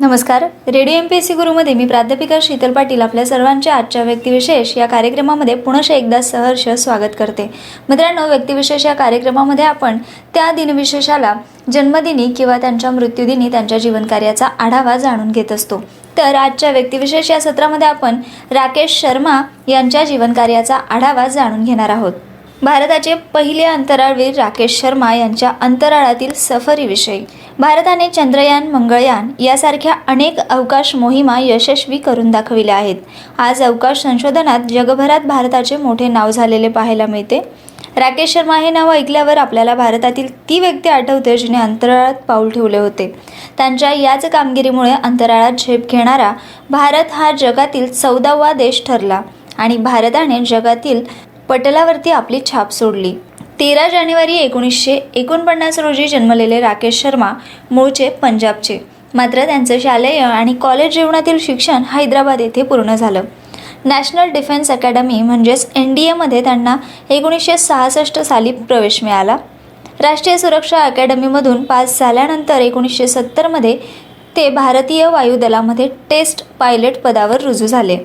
नमस्कार. Radio M P S C गुरुमध्ये मी प्राध्यापिका शीतल पाटील आपल्या सर्वांचे आजच्या व्यक्तिविशेष या कार्यक्रमामध्ये पुनश एकदा सहर्ष स्वागत करते. मित्रांनो व्यक्तिविशेष या कार्यक्रमामध्ये आपण त्या दिनविशेषाला जन्मदिनी किंवा त्यांच्या मृत्यूदिनी त्यांच्या जीवनकार्याचा आढावा जाणून घेत असतो. तर आजच्या व्यक्तिविशेष या सत्रामध्ये आपण राकेश शर्मा यांच्या जीवनकार्याचा आढावा जाणून घेणार आहोत. भारताचे पहिले अंतराळवीर राकेश शर्मा यांच्या अंतराळातील सफरीविषयी. भारताने चंद्रयान मंगळयान यासारख्या अनेक अवकाश मोहिमा यशस्वी करून दाखविल्या आहेत. आज अवकाश संशोधनात जगभरात भारताचे मोठे नाव झालेले पाहायला मिळते. राकेश शर्मा हे नाव ऐकल्यावर आपल्याला भारतातील ती व्यक्ती आठवते जिने अंतराळात पाऊल ठेवले होते. त्यांच्या याच कामगिरीमुळे अंतराळात झेप घेणारा भारत हा जगातील चौदावा देश ठरला आणि भारताने जगातील पटलावरती आपली छाप सोडली. तेरा जानेवारी एकोणीसशे एकोणपन्नास रोजी जन्मलेले राकेश शर्मा मूळचे पंजाबचे. मात्र त्यांचं शालेय आणि कॉलेज जीवनातील शिक्षण हैदराबाद येथे पूर्ण झालं. नॅशनल डिफेन्स अकॅडमी म्हणजेच एन डी एमध्ये त्यांना एकोणीसशे सहासष्ट साली प्रवेश मिळाला. राष्ट्रीय सुरक्षा अकॅडमीमधून पास झाल्यानंतर एकोणीसशे सत्तरमध्ये ते भारतीय वायुदलामध्ये टेस्ट पायलट पदावर रुजू झाले.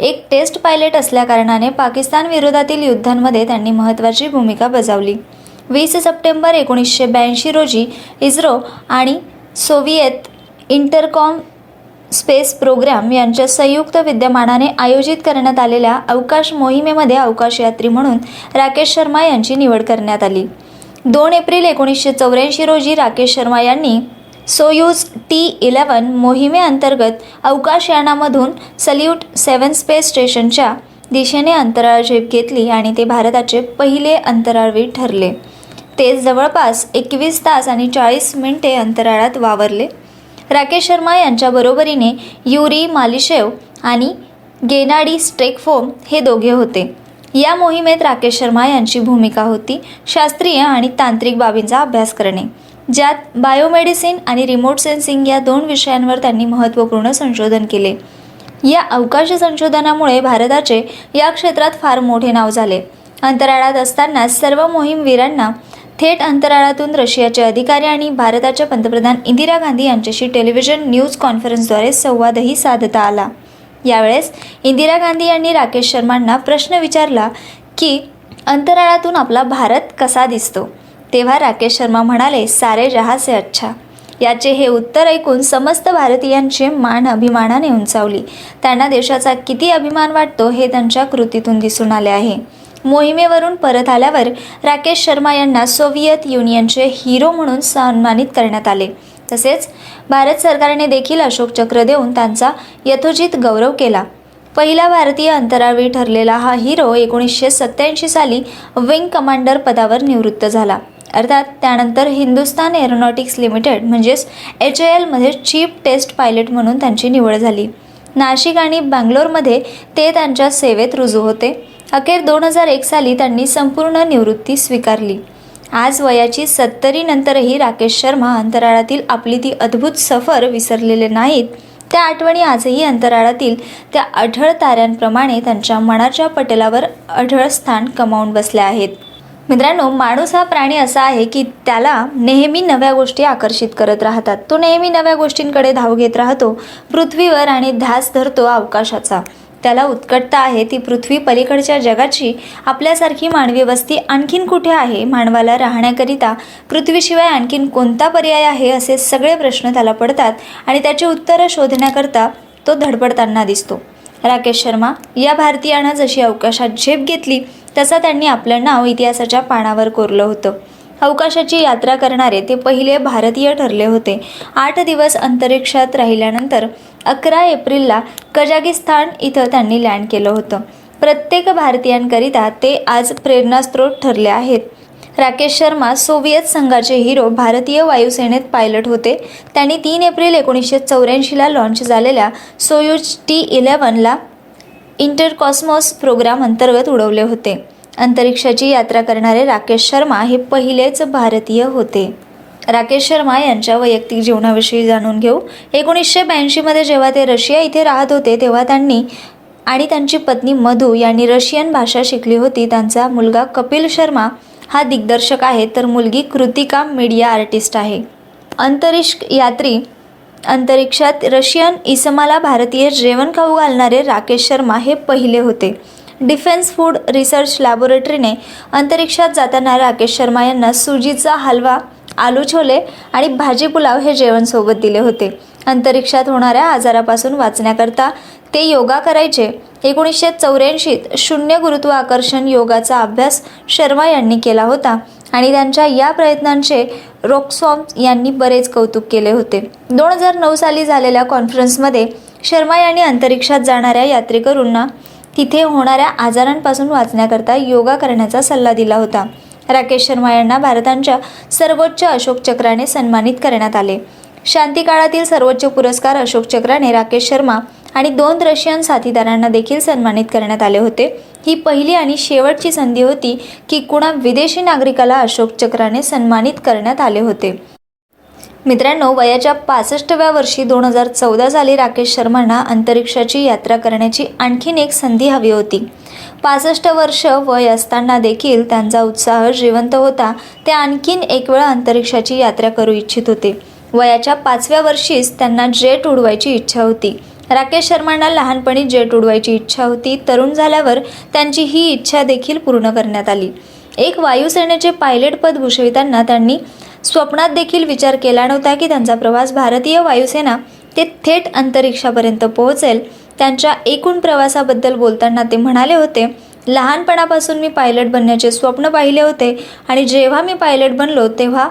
एक टेस्ट पायलट असल्याकारणाने पाकिस्तान विरोधातील युद्धांमध्ये त्यांनी महत्त्वाची भूमिका बजावली. वीस सप्टेंबर एकोणीसशे ब्याऐंशी रोजी इस्रो आणि सोव्हिएत इंटरकॉम स्पेस प्रोग्राम यांच्या संयुक्त विद्यमानाने आयोजित करण्यात आलेल्या अवकाश मोहिमेमध्ये अवकाशयात्री म्हणून राकेश शर्मा यांची निवड करण्यात आली. दोन एप्रिल एकोणीसशे चौऱ्याऐंशी रोजी राकेश शर्मा यांनी सोयूज टी इलेवन मोहिमेअंतर्गत अवकाशयानामधून सल्यूट सेवन स्पेस स्टेशनच्या दिशेने अंतराळ झेप घेतली आणि ते भारताचे पहिले अंतराळवीर ठरले. ते जवळपास एकवीस तास आणि चाळीस मिनिटे अंतराळात वावरले. राकेश शर्मा यांच्या बरोबरीने युरी मालिशेव आणि गेनाडी स्टेकफोम हे दोघे होते. या मोहिमेत राकेश शर्मा यांची भूमिका होती शास्त्रीय आणि तांत्रिक बाबींचा अभ्यास करणे. ज्यात बायोमेडिसिन आणि रिमोट सेन्सिंग या दोन विषयांवर त्यांनी महत्त्वपूर्ण संशोधन केले. या अवकाश संशोधनामुळे भारताचे या क्षेत्रात फार मोठे नाव झाले. अंतराळात असताना सर्व मोहीमवीरांना थेट अंतराळातून रशियाचे अधिकारी आणि भारताच्या पंतप्रधान इंदिरा गांधी यांच्याशी टेलिव्हिजन न्यूज कॉन्फरन्सद्वारे संवादही साधता आला. यावेळेस इंदिरा गांधी यांनी राकेश शर्मांना प्रश्न विचारला की अंतराळातून आपला भारत कसा दिसतो? तेव्हा राकेश शर्मा म्हणाले सारे जहा से अच्छा. याचे हे उत्तर ऐकून समस्त भारतीयांचे मान अभिमानाने उंचावली. त्यांना देशाचा किती अभिमान वाटतो हे त्यांच्या कृतीतून दिसून आले आहे. मोहिमेवरून परत आल्यावर राकेश शर्मा यांना सोव्हिएत युनियनचे हिरो म्हणून सन्मानित करण्यात आले. तसेच भारत सरकारने देखील अशोक चक्र देऊन त्यांचा यथोचित गौरव केला. पहिला भारतीय अंतराळवीर ठरलेला हा हिरो एकोणीसशे सत्याऐंशी साली विंग कमांडर पदावर निवृत्त झाला. अर्थात त्यानंतर हिंदुस्तान एरोनॉटिक्स लिमिटेड म्हणजेच एच ए एलमध्ये चीफ टेस्ट पायलट म्हणून त्यांची निवड झाली. नाशिक आणि बँगलोरमध्ये ते त्यांच्या सेवेत रुजू होते. अखेर दोन हजार एक साली त्यांनी संपूर्ण निवृत्ती स्वीकारली. आज वयाची सत्तरीनंतरही राकेश शर्मा अंतराळातील आपली ती अद्भुत सफर विसरलेले नाहीत. त्या आठवणी आजही अंतराळातील त्या अढळ ताऱ्यांप्रमाणे त्यांच्या मनाच्या पटलावर अढळ स्थान कमावून बसल्या आहेत. मित्रांनो माणूस हा प्राणी असा आहे की त्याला नेहमी नव्या गोष्टी आकर्षित करत राहतात. तो नेहमी नव्या गोष्टींकडे धाव घेत राहतो. पृथ्वीवर आणि ध्यास धरतो अवकाशाचा. त्याला उत्कटता आहे. ती पृथ्वी पलीकडच्या जगाची आपल्यासारखी मानवी वस्ती आणखीन कुठे आहे? मानवाला राहण्याकरिता पृथ्वीशिवाय आणखीन कोणता पर्याय आहे? असे सगळे प्रश्न त्याला पडतात आणि त्याची उत्तरं शोधण्याकरता तो धडपडताना दिसतो. राकेश शर्मा या भारतीयानं जशी अवकाशात झेप घेतली तसा त्यांनी आपलं नाव इतिहासाच्या पानावर कोरलं होतं. अवकाशाची यात्रा करणारे ते पहिले भारतीय ठरले होते. आठ दिवस अंतरिक्षात राहिल्यानंतर अकरा एप्रिलला कजाकिस्तान इथं त्यांनी लँड केलं होतं. प्रत्येक भारतीयांकरिता ते आज प्रेरणास्त्रोत ठरले आहेत. राकेश शर्मा सोव्हिएत संघाचे हिरो भारतीय वायुसेनेत पायलट होते. त्यांनी तीन एप्रिल एकोणीसशे चौऱ्याऐंशीला लॉन्च झालेल्या सोयूज टी इलेव्हनला इंटरकॉस्मॉस प्रोग्राम अंतर्गत उडवले होते. अंतरिक्षाची यात्रा करणारे राकेश शर्मा हे पहिलेच भारतीय होते. राकेश शर्मा यांच्या वैयक्तिक जीवनाविषयी जाणून घेऊ. एकोणीसशे ब्याऐंशीमध्ये जेव्हा ते रशिया इथे राहत होते तेव्हा त्यांनी आणि त्यांची पत्नी मधू यांनी रशियन भाषा शिकली होती. त्यांचा मुलगा कपिल शर्मा हा दिग्दर्शक आहे तर मुलगी कृतिका मीडिया आर्टिस्ट आहे. अंतरिक्ष यात्री अंतरिक्षात रशियन इसमाला भारतीय जेवण खाऊ घालणारे राकेश शर्मा हे पहिले होते. डिफेन्स फूड रिसर्च लॅबोरेटरीने अंतरिक्षात जाताना राकेश शर्मा यांना सुजीचा हलवा आलू छोले आणि भाजी पुलाव हे जेवण सोबत दिले होते. अंतरिक्षात होणाऱ्या आजारापासून वाचण्याकरता ते योगा करायचे. एकोणीसशे चौऱ्याऐंशीत शून्य गुरुत्वाकर्षण योगाचा अभ्यास शर्मा यांनी केला होता. आणि त्यांच्या या प्रयत्नांचे रोक्सॉम यांनी बरेच कौतुक केले होते. दोन हजार नऊ साली झालेल्या कॉन्फरन्समध्ये शर्मा यांनी अंतरिक्षात जाणाऱ्या यात्रेकरूंना तिथे होणाऱ्या आजारांपासून वाचण्याकरता योगा करण्याचा सल्ला दिला होता. राकेश शर्मा यांना भारताच्या सर्वोच्च अशोक चक्राने सन्मानित करण्यात आले. शांती काळातील सर्वोच्च पुरस्कार अशोक चक्राने राकेश शर्मा आणि दोन रशियन साथीदारांना देखील सन्मानित करण्यात आले होते. ही पहिली आणि शेवटची संधी होती की कुणा विदेशी नागरिकाला अशोक चक्राने सन्मानित करण्यात आले होते. मित्रांनो वयाच्या पासष्टव्या वर्षी दोन हजार चौदा साली राकेश शर्मांना अंतरिक्षाची यात्रा करण्याची आणखीन एक संधी हवी होती. पासष्ट वर्ष वय असताना देखील त्यांचा उत्साह जिवंत होता. ते आणखीन एक वेळा अंतरिक्षाची यात्रा करू इच्छित होते. वयाच्या पाचव्या वर्षीच त्यांना जेट उडवायची इच्छा होती. राकेश शर्मांना लहानपणी जेट उडवायची इच्छा होती. तरुण झाल्यावर त्यांची ही इच्छा देखील पूर्ण करण्यात आली. एक वायुसेनेचे पायलट पद भूषविताना त्यांनी स्वप्नात देखील विचार केला नव्हता की त्यांचा प्रवास भारतीय वायुसेना ते थेट अंतरिक्षापर्यंत पोहोचेल. त्यांच्या एकूण प्रवासाबद्दल बोलताना ते म्हणाले होते लहानपणापासून मी पायलट बनण्याचे स्वप्न पाहिले होते आणि जेव्हा मी पायलट बनलो तेव्हा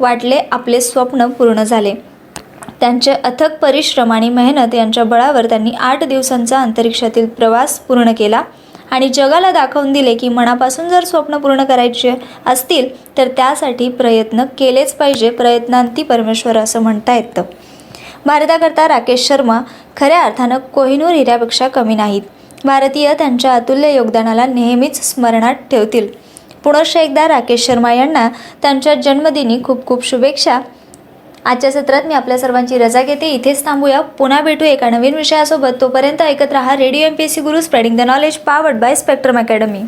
वाटले आपले स्वप्न पूर्ण झाले. त्यांचे अथक परिश्रम आणि मेहनत यांच्या बळावर त्यांनी आठ दिवसांचा अंतरिक्षातील प्रवास पूर्ण केला. आणि जगाला दाखवून दिले की मनापासून जर स्वप्न पूर्ण करायचे असतील तर त्यासाठी प्रयत्न केलेच पाहिजे प्रयत्नांती परमेश्वर असं म्हणता येतं. भारताकरता राकेश शर्मा खऱ्या अर्थानं कोहिनूर हिऱ्यापेक्षा कमी नाहीत. भारतीय त्यांच्या अतुल्य योगदानाला नेहमीच स्मरणात ठेवतील. पुनश्च एकदा राकेश शर्मा यांना त्यांच्या जन्मदिनी खूप खूप शुभेच्छा. आजच्या सत्रात मी आपल्या सर्वांची रजा घेते. इथेच थांबूया. पुन्हा भेटू एका नवीन विषयासोबत. तोपर्यंत ऐकत रहा radio M P S C Guru spreading the knowledge powered by Spectrum Academy